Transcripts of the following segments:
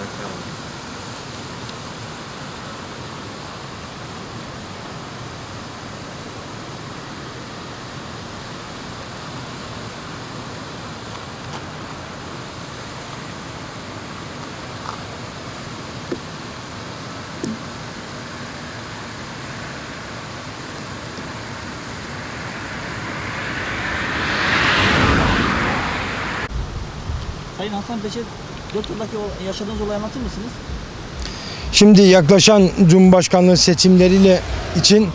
在跳了。非常上不去。4 yıldaki o yaşadığınız olayı anlatır mısınız? Şimdi yaklaşan Cumhurbaşkanlığı seçimleriyle için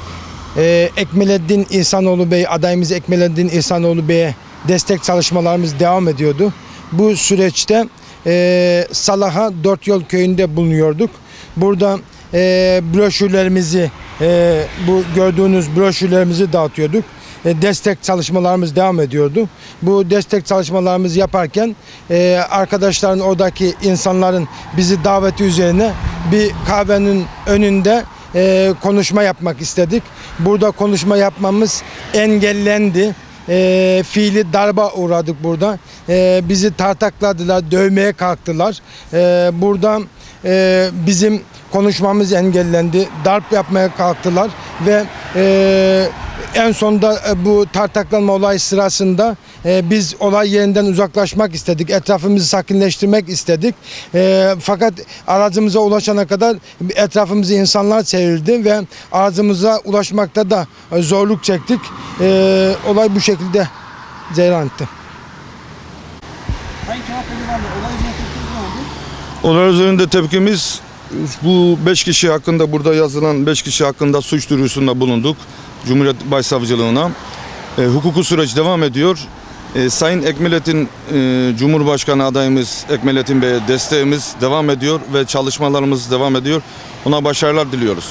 e, Ekmeleddin İhsanoğlu Bey, adayımız Ekmeleddin İhsanoğlu Bey'e destek çalışmalarımız devam ediyordu. Bu süreçte e, Salah'a Dört Yol Köyü'nde bulunuyorduk. Burada e, broşürlerimizi, e, bu gördüğünüz broşürlerimizi dağıtıyorduk. E, destek çalışmalarımız devam ediyordu. Bu destek çalışmalarımızı yaparken e, arkadaşların oradaki insanların bizi daveti üzerine bir kahvenin önünde e, konuşma yapmak istedik. Burada konuşma yapmamız engellendi. E, fiili darba uğradık burada. E, bizi tartakladılar, dövmeye kalktılar. E, burada e, bizim konuşmamız engellendi. Darp yapmaya kalktılar ve e, en sonunda e, bu tartaklanma olay sırasında e, biz olay yerinden uzaklaşmak istedik. Etrafımızı sakinleştirmek istedik. E, fakat aracımıza ulaşana kadar etrafımızı insanlar çevirdi ve aracımıza ulaşmakta da zorluk çektik. Olay bu şekilde cereyan etti. Olay üzerinde tepkimiz bu 5 kişi hakkında burada yazılan 5 kişi hakkında suç duyurusunda bulunduk. Cumhuriyet Başsavcılığına. E, hukuku süreç devam ediyor. E, Sayın Ekmelettin e, Cumhurbaşkanı adayımız Ekmelettin Bey'e desteğimiz devam ediyor ve çalışmalarımız devam ediyor. Ona başarılar diliyoruz.